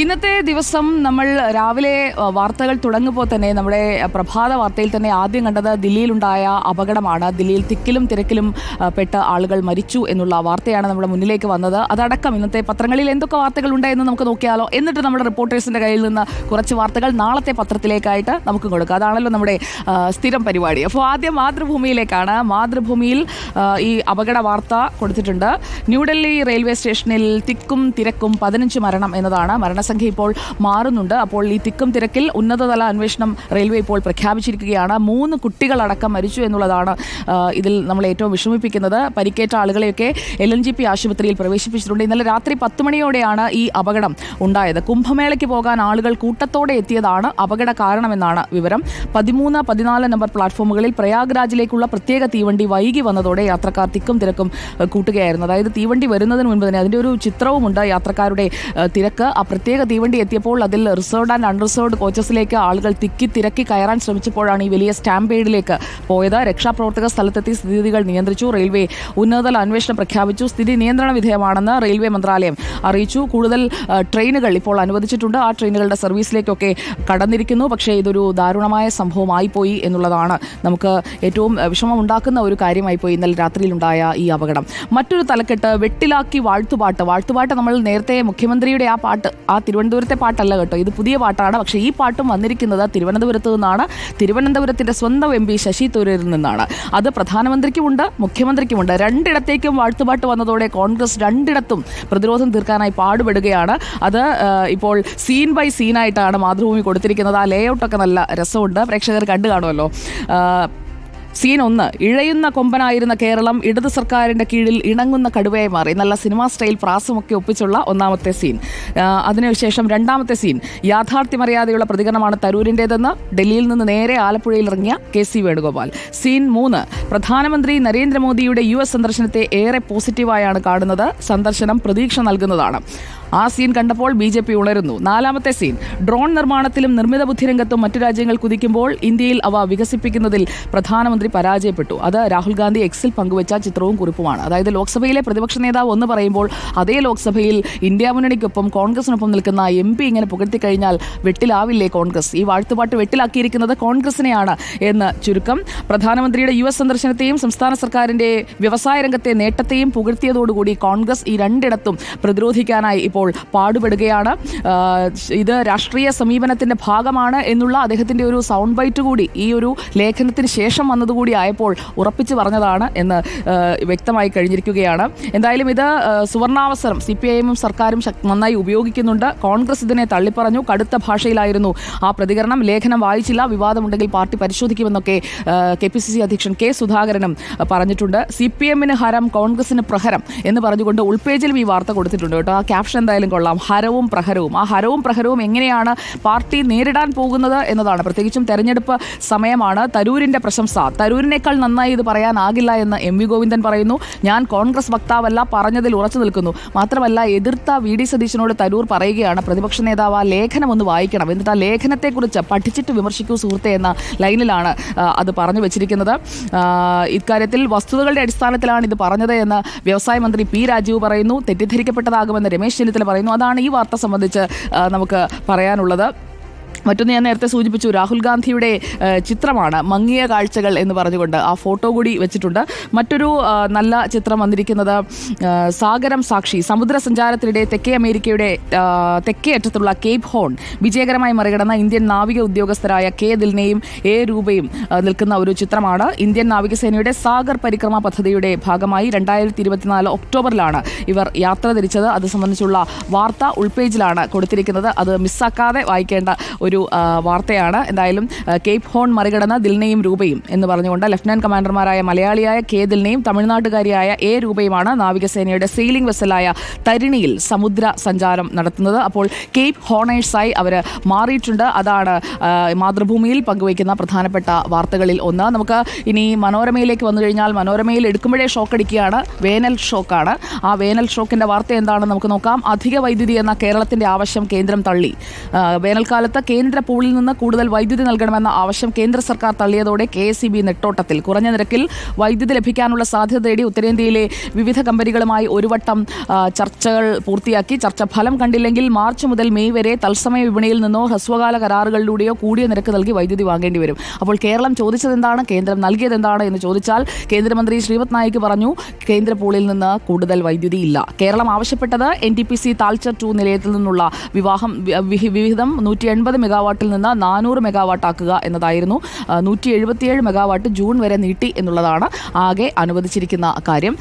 ഇന്നത്തെ ദിവസം നമ്മൾ രാവിലെ വാർത്തകൾ തുടങ്ങുമ്പോൾ തന്നെ നമ്മുടെ പ്രഭാത വാർത്തയിൽ തന്നെ ആദ്യം കണ്ടത് ദില്ലിയിലുണ്ടായ അപകടമാണ്. ദില്ലിയിൽ തിക്കിലും തിരക്കിലും പെട്ട ആളുകൾ മരിച്ചു എന്നുള്ള വാർത്തയാണ് നമ്മുടെ മുന്നിലേക്ക് വന്നത്. അതടക്കം ഇന്നത്തെ പത്രങ്ങളിൽ എന്തൊക്കെ വാർത്തകൾ ഉണ്ടായെന്ന് നമുക്ക് നോക്കിയാലോ. എന്നിട്ട് നമ്മുടെ റിപ്പോർട്ടേഴ്സിന്റെ കയ്യിൽ നിന്ന് കുറച്ച് വാർത്തകൾ നാളത്തെ പത്രത്തിലേക്കായിട്ട് നമുക്ക് കൊടുക്കാം. അതാണല്ലോ നമ്മുടെ സ്ഥിരം പരിപാടി. അപ്പോൾ ആദ്യം മാതൃഭൂമിയിലേക്കാണ്. മാതൃഭൂമിയിൽ ഈ അപകട വാർത്ത കൊടുത്തിട്ടുണ്ട്. ന്യൂഡൽഹി റെയിൽവേ സ്റ്റേഷനിൽ തിക്കും തിരക്കും പതിനഞ്ച് മരണം എന്നതാണ് മരണസംഖ്യ ഇപ്പോൾ മാറുന്നുണ്ട്. അപ്പോൾ ഈ തിക്കും തിരക്കിൽ ഉന്നതതല അന്വേഷണം റെയിൽവേ ഇപ്പോൾ പ്രഖ്യാപിച്ചിരിക്കുകയാണ്. മൂന്ന് കുട്ടികളടക്കം മരിച്ചു എന്നുള്ളതാണ് ഇതിൽ നമ്മൾ ഏറ്റവും വിഷമിപ്പിക്കുന്നത്. പരിക്കേറ്റ ആളുകളെയൊക്കെ എൽ എൻ ജി പി ആശുപത്രിയിൽ പ്രവേശിപ്പിച്ചിട്ടുണ്ട്. ഇന്നലെ രാത്രി പത്ത് മണിയോടെയാണ് ഈ അപകടം ഉണ്ടായത്. കുംഭമേളയ്ക്ക് പോകാൻ ആളുകൾ കൂട്ടത്തോടെ എത്തിയതാണ് അപകട കാരണമെന്നാണ് വിവരം. പതിമൂന്ന് പതിനാല് നമ്പർ പ്ലാറ്റ്ഫോമുകളിൽ പ്രയാഗ്രാജിലേക്കുള്ള പ്രത്യേക തീവണ്ടി വൈകി വന്നതോടെ യാത്രക്കാർ തിക്കും തിരക്കും കൂട്ടുകയായിരുന്നു. അതായത് തീവണ്ടി വരുന്നതിന് മുൻപ് തന്നെ അതിന്റെ ഒരു ചിത്രവുമുണ്ട് യാത്രക്കാരുടെ തിരക്ക്. ആ പ്രത്യേക തീവണ്ടി എത്തിയപ്പോൾ അതിൽ റിസർവ്ഡ് ആൻഡ് അൺറിസർവ്ഡ് കോച്ചസിലേക്ക് ആളുകൾ തിക്കി തിരക്കി കയറാൻ ശ്രമിച്ചപ്പോഴാണ് ഈ വലിയ സ്റ്റാമ്പേഡിലേക്ക് പോയത്. രക്ഷാപ്രവർത്തക സ്ഥലത്തെത്തി സ്ഥിതിഗതികൾ നിയന്ത്രിച്ചു. റെയിൽവേ ഉന്നതതല അന്വേഷണം പ്രഖ്യാപിച്ചു. സ്ഥിതി നിയന്ത്രണ വിധേയമാണെന്ന് റെയിൽവേ മന്ത്രാലയം അറിയിച്ചു. കൂടുതൽ ട്രെയിനുകൾ ഇപ്പോൾ അനുവദിച്ചിട്ടുണ്ട്. ആ ട്രെയിനുകളുടെ സർവീസിലേക്കൊക്കെ കടന്നിരിക്കുന്നു. പക്ഷേ ഇതൊരു ദാരുണമായ സംഭവമായി പോയി എന്നുള്ളതാണ് നമുക്ക് ഏറ്റവും വിഷമമുണ്ടാക്കുന്ന ഒരു കാര്യമായി പോയി ഇന്നലെ രാത്രിയിലുണ്ടായ ഈ അപകടം. മറ്റൊരു തലക്കെട്ട് വെട്ടിലാക്കി വാഴ്ത്തുപാട്ട്. വാഴ്ത്തുപാട്ട് നമ്മൾ നേരത്തെ മുഖ്യമന്ത്രിയുടെ ആ പാട്ട് ആ തിരുവനന്തപുരത്തെ പാട്ടല്ല കേട്ടോ. ഇത് പുതിയ പാട്ടാണ്. പക്ഷേ ഈ പാട്ടും വന്നിരിക്കുന്നത് തിരുവനന്തപുരത്ത് നിന്നാണ്. തിരുവനന്തപുരത്തിന്റെ സ്വന്തം എം പി ശശി തരൂരിൽ നിന്നാണ്. അത് പ്രധാനമന്ത്രിക്കുമുണ്ട് മുഖ്യമന്ത്രിക്കുമുണ്ട്. രണ്ടിടത്തേക്കും വാഴ്ത്തുപാട്ട് വന്നതോടെ കോൺഗ്രസ് രണ്ടിടത്തും പ്രതിരോധം തീർക്കാനായി പാടുപെടുകയാണ്. അത് ഇപ്പോൾ സീൻ ബൈ സീനായിട്ടാണ് മാതൃഭൂമി കൊടുത്തിരിക്കുന്നത്. ആ ലേ ഔട്ടൊക്കെ നല്ല രസമുണ്ട്. പ്രേക്ഷകർ കണ്ടു കാണുമല്ലോ. സീൻ ഒന്ന്. ഇഴയുന്ന കൊമ്പനായിരുന്ന കേരളം ഇടതു സർക്കാരിന്റെ കീഴിൽ ഇണങ്ങുന്ന കടുവയെ മാറി. നല്ല സിനിമാ സ്റ്റൈൽ പ്രാസമൊക്കെ ഒപ്പിച്ചുള്ള ഒന്നാമത്തെ സീൻ. അതിനുശേഷം രണ്ടാമത്തെ സീൻ. യാഥാർത്ഥ്യമറിയാതെയുള്ള പ്രതികരണമാണ് തരൂരിന്റെതെന്ന് ഡൽഹിയിൽ നിന്ന് നേരെ ആലപ്പുഴയിൽ ഇറങ്ങിയ കെ സി വേണുഗോപാൽ. സീൻ മൂന്ന്. പ്രധാനമന്ത്രി നരേന്ദ്രമോദിയുടെ യു എസ് സന്ദർശനത്തെ ഏറെ പോസിറ്റീവായാണ് കാണുന്നത്. സന്ദർശനം പ്രതീക്ഷ നൽകുന്നതാണ്. ആ സീൻ കണ്ടപ്പോൾ ബി ജെ പി ഉണരുന്നു. നാലാമത്തെ സീൻ. ഡ്രോൺ നിർമ്മാണത്തിലും നിർമ്മിത ബുദ്ധി രംഗത്തും മറ്റു രാജ്യങ്ങൾ കുതിക്കുമ്പോൾ ഇന്ത്യയിൽ അവ വികസിപ്പിക്കുന്നതിൽ പ്രധാനമന്ത്രി പരാജയപ്പെട്ടു. അത് രാഹുൽ ഗാന്ധി എക്സിൽ പങ്കുവച്ച ചിത്രവും കുറിപ്പുമാണ്. അതായത് ലോക്സഭയിലെ പ്രതിപക്ഷ നേതാവ് ഒന്ന് പറയുമ്പോൾ അതേ ലോക്സഭയിൽ ഇന്ത്യ മുന്നണിക്കൊപ്പം കോൺഗ്രസിനൊപ്പം നിൽക്കുന്ന എം പി ഇങ്ങനെ പുകഴ്ത്തി കഴിഞ്ഞാൽ വെട്ടിലാവില്ലേ കോൺഗ്രസ്? ഈ വാഴ്ത്തുപാട്ട് വെട്ടിലാക്കിയിരിക്കുന്നത് കോൺഗ്രസിനെയാണ് എന്ന് ചുരുക്കം പ്രധാനമന്ത്രിയുടെ യു എസ് സന്ദർശനത്തെയും സംസ്ഥാന സർക്കാരിന്റെ വ്യവസായ രംഗത്തെ നേട്ടത്തെയും പുകഴ്ത്തിയതോടുകൂടി കോൺഗ്രസ് ഈ രണ്ടിടത്തും പ്രതിരോധിക്കാനായി ഇപ്പോൾ പാടുപെടുകയാണ്. ഇത് രാഷ്ട്രീയ സമീപനത്തിന്റെ ഭാഗമാണ് എന്നുള്ള അദ്ദേഹത്തിന്റെ ഒരു സൗണ്ട് ബൈറ്റ് കൂടി ഈ ഒരു ലേഖനത്തിന് ശേഷം വന്നതുകൂടി ആയപ്പോൾ ഉറപ്പിച്ചു പറഞ്ഞതാണ് എന്ന് വ്യക്തമായി കഴിഞ്ഞിരിക്കുകയാണ്. എന്തായാലും ഇത് സുവർണാവസരം സി പി ഐ എമ്മും സർക്കാരും നന്നായി ഉപയോഗിക്കുന്നുണ്ട്. കോൺഗ്രസ് ഇതിനെ തള്ളിപ്പറഞ്ഞു. കടുത്ത ഭാഷയിലായിരുന്നു ആ പ്രതികരണം. ലേഖനം വായിച്ചില്ല. വിവാദമുണ്ടെങ്കിൽ പാർട്ടി പരിശോധിക്കുമെന്നൊക്കെ കെ പി സി സി അധ്യക്ഷൻ കെ സുധാകരനും പറഞ്ഞിട്ടുണ്ട്. സി പി എമ്മിന് ഹരം കോൺഗ്രസിന് പ്രഹരം എന്ന് പറഞ്ഞുകൊണ്ട് ഉൾപേജിലും ഈ വാർത്ത കൊടുത്തിട്ടുണ്ട് കേട്ടോ. ആ ക്യാപ്ഷൻ എന്തായാലും കൊള്ളാം. ഹരവും പ്രഹരവും. ആ ഹരവും പ്രഹരവും എങ്ങനെയാണ് പാർട്ടി നേരിടാൻ പോകുന്നത് എന്നതാണ്. പ്രത്യേകിച്ചും തെരഞ്ഞെടുപ്പ് സമയമാണ് തരൂരിന്റെ പ്രശംസ. തരൂരിനേക്കാൾ നന്നായി ഇത് പറയാനാകില്ല എന്ന് എം വി ഗോവിന്ദൻ പറയുന്നു. ഞാൻ കോൺഗ്രസ് വക്താവല്ല പറഞ്ഞതിൽ ഉറച്ചു നിൽക്കുന്നു. മാത്രമല്ല എതിർത്ത വി ഡി സതീശനോട് തരൂർ പറയുകയാണ്. പ്രതിപക്ഷ നേതാവ് ആ ലേഖനം ഒന്ന് വായിക്കണം. എന്നിട്ട് ആ ലേഖനത്തെക്കുറിച്ച് പഠിച്ചിട്ട് വിമർശിക്കൂ സുഹൃത്തെ എന്ന ലൈനിലാണ് അത് പറഞ്ഞു വെച്ചിരിക്കുന്നത്. ഇക്കാര്യത്തിൽ വസ്തുതകളുടെ അടിസ്ഥാനത്തിലാണ് ഇത് പറഞ്ഞത് എന്ന് വ്യവസായ മന്ത്രി പി രാജീവ് പറയുന്നു. തെറ്റിദ്ധരിക്കപ്പെട്ടതാകുമെന്ന് രമേശ് ചെന്നിത്തല പറയുന്നു. അതാണ് ഈ വാർത്ത സംബന്ധിച്ച് നമുക്ക് പറയാനുള്ളത്. മറ്റൊന്ന് ഞാൻ നേരത്തെ സൂചിപ്പിച്ചു രാഹുൽ ഗാന്ധിയുടെ ചിത്രമാണ് മങ്ങിയ കാഴ്ചകൾ എന്ന് പറഞ്ഞുകൊണ്ട് ആ ഫോട്ടോ കൂടി വെച്ചിട്ടുണ്ട്. മറ്റൊരു നല്ല ചിത്രം വന്നിരിക്കുന്നത് സാഗരം സാക്ഷി സമുദ്ര സഞ്ചാരത്തിനിടെ തെക്കേ അമേരിക്കയുടെ തെക്കേ അറ്റത്തുള്ള കേപ്പ് ഹോൺ വിജയകരമായി മറികടന്ന ഇന്ത്യൻ നാവിക ഉദ്യോഗസ്ഥരായ കെ ദിൽനെയും എ രൂപയും നിൽക്കുന്ന ഒരു ചിത്രമാണ്. ഇന്ത്യൻ നാവികസേനയുടെ സാഗർ പരിക്രമ പദ്ധതിയുടെ ഭാഗമായി രണ്ടായിരത്തി ഇരുപത്തിനാല് ഒക്ടോബറിലാണ് ഇവർ യാത്ര തിരിച്ചത്. അത് സംബന്ധിച്ചുള്ള വാർത്ത ഉൾപേജിലാണ് കൊടുത്തിരിക്കുന്നത്. അത് മിസ്സാക്കാതെ വായിക്കേണ്ട ഒരു ആ, വാർത്തയാണ്. എന്തായാലും കേപ്പ് ഹോൺ മറികടന്ന ദിൽനെയും രൂപയും എന്ന് പറഞ്ഞുകൊണ്ട് ലഫ്റ്റനന്റ് കമാൻഡർമാരായ മലയാളിയായ കെ ദിൽനെയും തമിഴ്നാട്ടുകാരിയായ എ രൂപയുമാണ് നാവികസേനയുടെ സെയിലിംഗ് വെസലായ തരിണിയിൽ സമുദ്ര സഞ്ചാരം നടത്തുന്നത്. അപ്പോൾ കേപ്പ് ഹോണേഴ്സായി അവർ മാറിയിട്ടുണ്ട്. അതാണ് മാതൃഭൂമിയിൽ പങ്കുവയ്ക്കുന്ന പ്രധാനപ്പെട്ട വാർത്തകളിൽ ഒന്ന്. നമുക്ക് ഇനി മനോരമയിലേക്ക് വന്നു കഴിഞ്ഞാൽ മനോരമയിൽ എടുക്കുമ്പോഴേ ഷോക്ക് അടിക്കുകയാണ് വേനൽ ഷോക്കാണ്. ആ വേനൽ ഷോക്കിന്റെ വാർത്ത എന്താണെന്ന് നമുക്ക് നോക്കാം. അധിക വൈദ്യുതി എന്ന കേരളത്തിന്റെ ആവശ്യം കേന്ദ്രം തള്ളി. വേനൽക്കാലത്ത് കേന്ദ്ര പൂളിൽ നിന്ന് കൂടുതൽ വൈദ്യുതി നൽകണമെന്ന ആവശ്യം കേന്ദ്ര സർക്കാർ തള്ളിയതോടെ കെ എസ് നെട്ടോട്ടത്തിൽ. കുറഞ്ഞ നിരക്കിൽ വൈദ്യുതി ലഭിക്കാനുള്ള സാധ്യത തേടി ഉത്തരേന്ത്യയിലെ വിവിധ കമ്പനികളുമായി ഒരു വട്ടം ചർച്ചകൾ പൂർത്തിയാക്കി. ചർച്ച ഫലം കണ്ടില്ലെങ്കിൽ മാർച്ച് മുതൽ മെയ് വരെ തത്സമയ വിപണിയിൽ നിന്നോ ഹ്രസ്വകാല കരാറുകളിലൂടെയോ കൂടിയ നിരക്ക് നൽകി വൈദ്യുതി വാങ്ങേണ്ടി വരും. അപ്പോൾ കേരളം ചോദിച്ചത് എന്താണ് കേന്ദ്രം നൽകിയത് എന്താണ് എന്ന് ചോദിച്ചാൽ കേന്ദ്രമന്ത്രി ശ്രീപത് നായിക് പറഞ്ഞു കേന്ദ്ര പൂളിൽ നിന്ന് കൂടുതൽ വൈദ്യുതി ഇല്ല. കേരളം ആവശ്യപ്പെട്ടത് N T P C Talcher two നിലയത്തിൽ നിന്നുള്ള വിവാഹം വിഹിതം നൂറ്റി എൺപത് മെഗാവാട്ടിൽ നിന്ന് നാനൂറ് മെഗാവാട്ട് ആക്കുക എന്നതായിരുന്നു. നൂറ്റി എഴുപത്തിയേഴ് മെഗാവാട്ട് ജൂൺ വരെ നീട്ടി എന്നുള്ളതാണ് ആകെ അനുവദിച്ചിരിക്കുന്ന കാര്യം.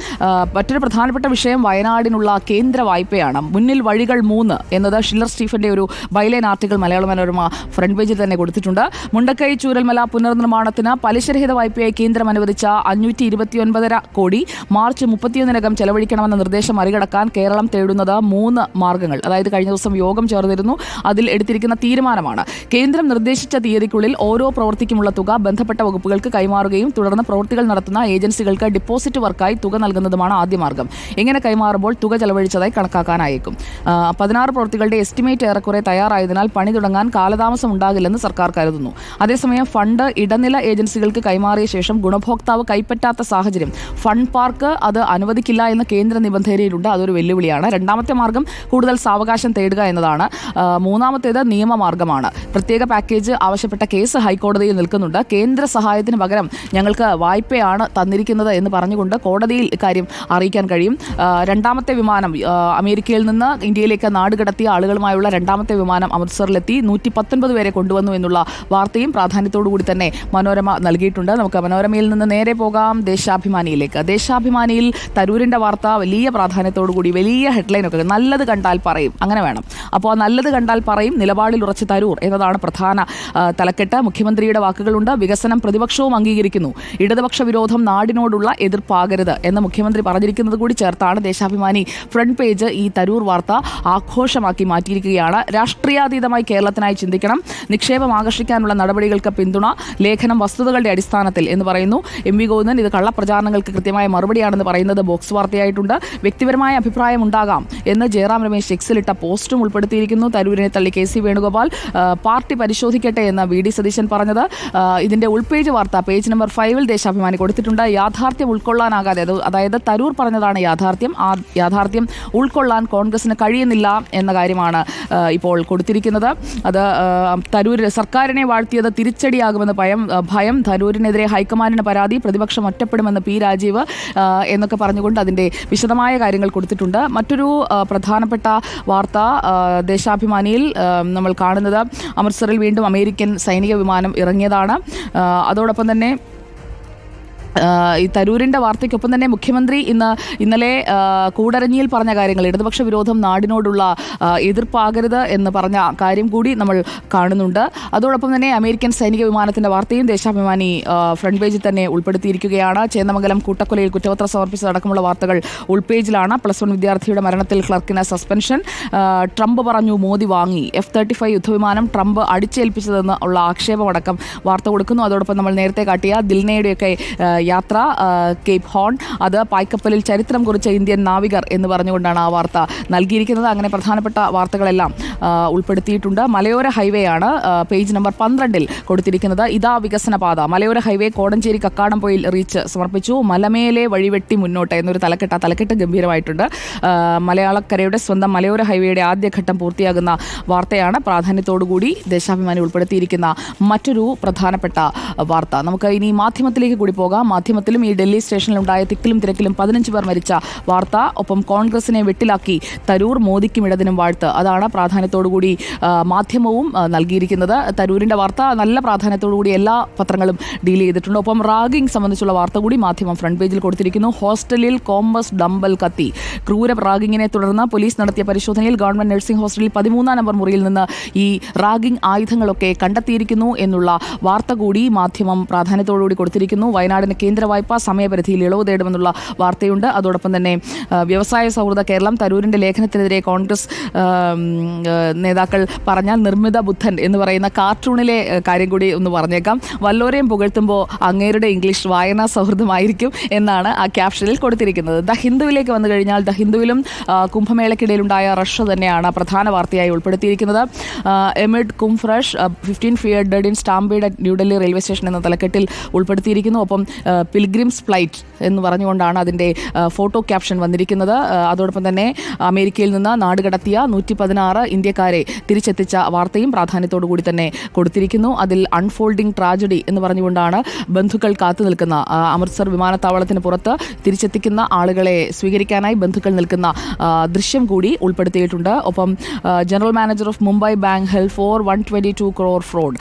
മറ്റൊരു പ്രധാനപ്പെട്ട വിഷയം വയനാടിനുള്ള കേന്ദ്ര വായ്പയാണ്. മുന്നിൽ വഴികൾ മൂന്ന് എന്നത് ഷില്ലർ സ്റ്റീഫന്റെ ഒരു byline article Malayala Manorama front പേജിൽ തന്നെ കൊടുത്തിട്ടുണ്ട്. മുണ്ടക്കൈ ചൂരൽമല പുനർനിർമ്മാണത്തിന് പലിശരഹിത വായ്പയായി കേന്ദ്രം അനുവദിച്ച അഞ്ഞൂറ്റി ഇരുപത്തിയൊൻപതര കോടി മാർച്ച് മുപ്പത്തിയൊന്നിനകം ചെലവഴിക്കണമെന്ന നിർദ്ദേശം മറികടക്കാൻ കേരളം തേടുന്നത് മൂന്ന് മാർഗങ്ങൾ. അതായത് കഴിഞ്ഞ ദിവസം യോഗം ചേർന്നിരുന്നു. അതിൽ എടുത്തിരിക്കുന്ന തീരുമാനമാണ് കേന്ദ്രം നിർദ്ദേശിച്ച തീയതിക്കുള്ളിൽ ഓരോ പ്രവൃത്തിക്കുമുള്ള തുക ബന്ധപ്പെട്ട വകുപ്പുകൾക്ക് കൈമാറുകയും തുടർന്ന് പ്രവൃത്തികൾ നടത്തുന്ന ഏജൻസികൾക്ക് ഡിപ്പോസിറ്റ് വർക്കായി തുക നൽകുന്നതുമാണ് ആദ്യ മാർഗം. എങ്ങനെ കൈമാറുമ്പോൾ തുക ചെലവഴിച്ചതായി കണക്കാക്കാനായേക്കും. പതിനാറ് പ്രവൃത്തികളുടെ എസ്റ്റിമേറ്റ് ഏറെക്കുറെ തയ്യാറായതിനാൽ പണി തുടങ്ങാൻ കാലതാമസം ഉണ്ടാകില്ലെന്ന് സർക്കാർ കരുതുന്നു. അതേസമയം ഫണ്ട് ഇടനില ഏജൻസികൾക്ക് കൈമാറിയ ശേഷം ഗുണഭോക്താവ് കൈപ്പറ്റാത്ത സാഹചര്യം. ഫണ്ട് പാർക്ക് അത് അനുവദിക്കില്ല എന്ന കേന്ദ്ര നിബന്ധനയിലുണ്ട്. അതൊരു വെല്ലുവിളിയാണ്. രണ്ടാമത്തെ മാർഗം കൂടുതൽ സാവകാശം തേടുക എന്നതാണ്. മൂന്നാമത്തേത് നിയമമാർഗമാണ്. പ്രത്യേക പാക്കേജ് ആവശ്യപ്പെട്ട കേസ് ഹൈക്കോടതിയിൽ നിൽക്കുന്നുണ്ട്. കേന്ദ്ര സഹായത്തിന് പകരം ഞങ്ങൾക്ക് വായ്പയാണ് തന്നിരിക്കുന്നത് എന്ന് പറഞ്ഞുകൊണ്ട് കോടതിയിൽ ഇക്കാര്യം അറിയിക്കാൻ കഴിയും. രണ്ടാമത്തെ വിമാനം അമേരിക്കയിൽ നിന്ന് ഇന്ത്യയിലേക്ക് നാടുകടത്തിയ ആളുകളുമായുള്ള രണ്ടാമത്തെ വിമാനം അമൃത്സറിലെത്തി. നൂറ്റി പത്തൊൻപത് പേരെ കൊണ്ടുവന്നു എന്നുള്ള വാർത്തയും പ്രാധാന്യത്തോടു കൂടി തന്നെ മനോരമ നൽകിയിട്ടുണ്ട്. നമുക്ക് മനോരമയിൽ നിന്ന് നേരെ പോകാം. ദേശാഭിമാനിയിലേക്ക്. ദേശാഭിമാനിയിൽ തരൂരിന്റെ വാർത്ത വലിയ പ്രാധാന്യത്തോടു കൂടി വലിയ ഹെഡ്ലൈനൊക്കെ നല്ലത് കണ്ടാൽ പറയും. അങ്ങനെ വേണം. അപ്പോൾ നല്ലത് കണ്ടാൽ പറയും. നിലപാടിൽ ഉറച്ച് തരൂർ. എന്നതാണ് പ്രധാന തലക്കെട്ട്. മുഖ്യമന്ത്രിയുടെ വാക്കുകളുണ്ട്. വികസനം പ്രതിപക്ഷവും അംഗീകരിക്കുന്നു. ഇടതുപക്ഷ വിരോധം നാടിനോടുള്ള എതിർപ്പാകരുത് എന്ന് മുഖ്യമന്ത്രി പറഞ്ഞിരിക്കുന്നത് കൂടി ചേർത്താണ് ദേശാഭിമാനി ഫ്രണ്ട് പേജ് ഈ തരൂർ വാർത്ത ആഘോഷമാക്കി മാറ്റിയിരിക്കുകയാണ്. രാഷ്ട്രീയാതീതമായി കേരളത്തിനായി ചിന്തിക്കണം. നിക്ഷേപം ആകർഷിക്കാനുള്ള നടപടികൾക്ക് പിന്തുണ ലേഖനം വസ്തുതകളുടെ അടിസ്ഥാനത്തിൽ എന്ന് പറയുന്നു. എം വി ഗോവിന്ദൻ ഇത് കള്ളപ്രചാരണങ്ങൾക്ക് കൃത്യമായ മറുപടിയാണെന്ന് പറയുന്നത് ബോക്സ് വാർത്തയായിട്ടുണ്ട്. വ്യക്തിപരമായ അഭിപ്രായം ഉണ്ടാകാം എന്ന് ജയറാം രമേശ് എക്സിലിട്ട പോസ്റ്റും ഉൾപ്പെടുത്തിയിരിക്കുന്നു. തരൂരിനെ തള്ളി കെ സി വേണുഗോപാൽ പാർട്ടി പരിശോധിക്കട്ടെ എന്ന് വി ഡി സതീശൻ പറഞ്ഞത്. ഇതിന്റെ ഉൾപേജ് വാർത്ത പേജ് നമ്പർ ഫൈവിൽ ദേശാഭിമാനി കൊടുത്തിട്ടുണ്ട്. യാഥാർത്ഥ്യം ഉൾക്കൊള്ളാനാകാതെ അത് അതായത് തരൂർ പറഞ്ഞതാണ് യാഥാർത്ഥ്യം. ആ യാഥാർത്ഥ്യം ഉൾക്കൊള്ളാൻ കോൺഗ്രസിന് കഴിയുന്നില്ല എന്ന കാര്യമാണ് ഇപ്പോൾ കൊടുത്തിരിക്കുന്നത്. അത് തരൂർ സർക്കാരിനെ വാഴ്ത്തിയത് തിരിച്ചടിയാകുമെന്ന് ഭയം ഭയം തരൂരിനെതിരെ ഹൈക്കമാൻഡിന് പരാതി പ്രതിപക്ഷം ഒറ്റപ്പെടുമെന്ന് പി രാജീവ് എന്നൊക്കെ പറഞ്ഞുകൊണ്ട് അതിന്റെ വിശദമായ കാര്യങ്ങൾ കൊടുത്തിട്ടുണ്ട്. മറ്റൊരു പ്രധാനപ്പെട്ട വാർത്ത ദേശാഭിമാനിയിൽ നമ്മൾ കാണുന്നത് അമൃത്സറിൽ വീണ്ടും അമേരിക്കൻ സൈനിക വിമാനം ഇറങ്ങിയതാണ്. അതോടൊപ്പം തന്നെ ഈ തരൂരിന്റെ വാർത്തയ്ക്കൊപ്പം തന്നെ മുഖ്യമന്ത്രി ഇന്ന് ഇന്നലെ കൂടരഞ്ഞിയിൽ പറഞ്ഞ കാര്യങ്ങൾ ഇടതുപക്ഷ വിരോധം നാടിനോടുള്ള എതിർപ്പാകരുത് എന്ന് പറഞ്ഞ കാര്യം കൂടി നമ്മൾ കാണുന്നുണ്ട്. അതോടൊപ്പം തന്നെ അമേരിക്കൻ സൈനിക വിമാനത്തിന്റെ വാർത്തയും ദേശാഭിമാനി ഫ്രണ്ട് പേജിൽ തന്നെ ഉൾപ്പെടുത്തിയിരിക്കുകയാണ്. ചേന്നമംഗലം കൂട്ടക്കൊലയിൽ കുറ്റപത്രം സമർപ്പിച്ചതടക്കമുള്ള വാർത്തകൾ ഉൾപേജിലാണ് പ്ലസ് വൺ വിദ്യാർത്ഥിയുടെ മരണത്തിൽ ക്ലർക്കിന് സസ്പെൻഷൻ. ട്രംപ് പറഞ്ഞു മോദി വാങ്ങി. എഫ് തേർട്ടി ഫൈവ് യുദ്ധവിമാനം ട്രംപ് അടിച്ചേൽപ്പിച്ചതെന്ന് ഉള്ള ആക്ഷേപമടക്കം വാർത്ത കൊടുക്കുന്നു. അതോടൊപ്പം നമ്മൾ നേരത്തെ കാട്ടിയ ദിൽനയുടെയൊക്കെ യാത്ര കേപ്പ് ഹോൺ അത് പായ്ക്കപ്പലിൽ ചരിത്രം കുറിച്ച ഇന്ത്യൻ നാവികർ എന്ന് പറഞ്ഞുകൊണ്ടാണ് ആ വാർത്ത നൽകിയിരിക്കുന്നത്. അങ്ങനെ പ്രധാനപ്പെട്ട വാർത്തകളെല്ലാം ഉൾപ്പെടുത്തിയിട്ടുണ്ട്. മലയോര ഹൈവേ ആണ് പേജ് നമ്പർ പന്ത്രണ്ടിൽ കൊടുത്തിരിക്കുന്നത്. ഇതാ വികസന പാത. മലയോര ഹൈവേ കോടഞ്ചേരി കക്കാടംപൊയിൽ റീച്ച് സമർപ്പിച്ചു. മലമേലെ വഴിവെട്ടി മുന്നോട്ട് എന്നൊരു തലക്കെട്ട് ആ തലക്കെട്ട് ഗംഭീരമായിട്ടുണ്ട്. മലയാളക്കരയുടെ സ്വന്തം മലയോര ഹൈവേയുടെ ആദ്യഘട്ടം പൂർത്തിയാകുന്ന വാർത്തയാണ് പ്രാധാന്യത്തോടുകൂടി ദേശാഭിമാനി ഉൾപ്പെടുത്തിയിരിക്കുന്ന മറ്റൊരു പ്രധാനപ്പെട്ട വാർത്ത. നമുക്ക് ഇനി മാധ്യമത്തിലേക്ക് കൂടി പോകാം. മാധ്യമത്തിലും ഈ ഡൽഹി സ്റ്റേഷനിലുണ്ടായ തിക്കിലും തിരക്കിലും പതിനഞ്ച് പേർ മരിച്ച വാർത്ത ഒപ്പം കോൺഗ്രസിനെ വെട്ടിലാക്കി തരൂർ മോദിക്കും ഇടതിനും വാഴ്ത്ത്. അതാണ് പ്രാധാന്യത്തോടുകൂടി മാധ്യമവും നൽകിയിരിക്കുന്നത്. തരൂരിന്റെ വാർത്ത നല്ല പ്രാധാന്യത്തോടുകൂടി എല്ലാ പത്രങ്ങളും ഡീൽ ചെയ്തിട്ടുണ്ട്. ഒപ്പം റാഗിംഗ് സംബന്ധിച്ചുള്ള വാർത്ത കൂടി മാധ്യമം ഫ്രണ്ട് പേജിൽ കൊടുത്തിരിക്കുന്നു. ഹോസ്റ്റലിൽ കോമ്പസ് ഡംബൽ കത്തി. ക്രൂര റാഗിങ്ങിനെ തുടർന്ന് പോലീസ് നടത്തിയ പരിശോധനയിൽ ഗവൺമെന്റ് നഴ്സിംഗ് ഹോസ്റ്റലിൽ പതിമൂന്നാം നമ്പർ മുറിയിൽ നിന്ന് ഈ റാഗിംഗ് ആയുധങ്ങളൊക്കെ കണ്ടെത്തിയിരിക്കുന്നു എന്നുള്ള വാർത്ത കൂടി മാധ്യമം പ്രാധാന്യത്തോടുകൂടി കൊടുത്തിരിക്കുന്നു. വയനാടിന് കേന്ദ്ര വായ്പാ സമയപരിധിയിൽ ഇളവ് തേടുമെന്നുള്ള വാർത്തയുണ്ട്. അതോടൊപ്പം തന്നെ വ്യവസായ സൗഹൃദ കേരളം തരൂരിന്റെ ലേഖനത്തിനെതിരെ കോൺഗ്രസ് നേതാക്കൾ പറഞ്ഞാൽ നിർമ്മിത ബുദ്ധൻ എന്ന് പറയുന്ന കാർട്ടൂണിലെ കാര്യം കൂടി ഒന്ന് പറഞ്ഞേക്കാം. വല്ലോരെയും പുകഴ്ത്തുമ്പോൾ അങ്ങേരുടെ ഇംഗ്ലീഷ് വായനാ സൗഹൃദമായിരിക്കും എന്നാണ് ആ ക്യാപ്ഷനിൽ കൊടുത്തിരിക്കുന്നത്. ദ ഹിന്ദുവിലേക്ക് വന്നു കഴിഞ്ഞാൽ ദ ഹിന്ദുവിലും കുംഭമേളയ്ക്കിടയിലുണ്ടായ റഷ് തന്നെയാണ് പ്രധാന വാർത്തയായി ഉൾപ്പെടുത്തിയിരിക്കുന്നത്. Amid crush fifteen fear dead in stampede New Delhi railway station എന്ന തലക്കെട്ടിൽ ഉൾപ്പെടുത്തിയിരിക്കുന്നു. ഒപ്പം പിൽഗ്രിംസ് ഫ്ലൈറ്റ് എന്ന് പറഞ്ഞുകൊണ്ടാണ് അതിന്റെ ഫോട്ടോ ക്യാപ്ഷൻ വന്നിരിക്കുന്നത്. അതോടൊപ്പം തന്നെ അമേരിക്കയിൽ നിന്ന് നാടുകടത്തിയ നൂറ്റി പതിനാറ് ഇന്ത്യക്കാരെ തിരിച്ചെത്തിച്ച വാർത്തയും പ്രാധാന്യത്തോടു കൂടി തന്നെ കൊടുത്തിരിക്കുന്നു. അതിൽ അൺഫോൾഡിംഗ് ട്രാജഡി എന്ന് പറഞ്ഞുകൊണ്ടാണ് ബന്ധുക്കൾ കാത്തു നിൽക്കുന്ന അമൃത്സർ വിമാനത്താവളത്തിന് പുറത്ത് തിരിച്ചെത്തിക്കുന്ന ആളുകളെ സ്വീകരിക്കാനായി ബന്ധുക്കൾ നിൽക്കുന്ന ദൃശ്യം കൂടി ഉൾപ്പെടുത്തിയിട്ടുണ്ട്. ഒപ്പം general manager of Mumbai bank held for one twenty two crore fraud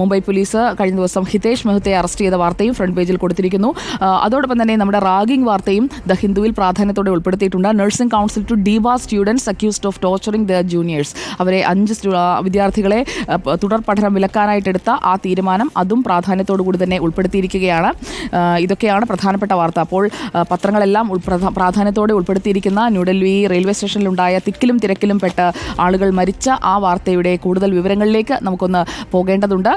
Mumbai police കഴിഞ്ഞ ദിവസം ഹിതേഷ് മെഹ്തയെ അറസ്റ്റ് ചെയ്ത വാർത്തയും ഫ്രണ്ട് പേജിൽ കൊടുത്തിരിക്കുന്നു അതോടൊപ്പം തന്നെ നമ്മുടെ റാഗിംഗ് വാർത്തയും ദ ഹിന്ദുവിൽ പ്രാധാന്യത്തോടെ ഉൾപ്പെടുത്തിയിട്ടുണ്ട്. Nursing council to ഡിവാ students accused of torturing the juniors. അവരെ അഞ്ച് വിദ്യാർത്ഥികളെ തുടർ പഠനം വിലക്കാനായിട്ട് എടുത്ത ആ തീരുമാനം അതും പ്രാധാന്യത്തോടു കൂടി തന്നെ ഉൾപ്പെടുത്തിയിരിക്കുകയാണ്. ഇതൊക്കെയാണ് പ്രധാനപ്പെട്ട വാർത്ത. അപ്പോൾ പത്രങ്ങളെല്ലാം പ്രാധാന്യത്തോടെ ഉൾപ്പെടുത്തിയിരിക്കുന്ന ന്യൂഡൽഹി റെയിൽവേ സ്റ്റേഷനിലുണ്ടായ തിക്കിലും തിരക്കിലും പെട്ട ആളുകൾ മരിച്ച ആ വാർത്തയുടെ കൂടുതൽ വിവരങ്ങളിലേക്ക് നമുക്കൊന്ന് പോകേണ്ടതുണ്ട്.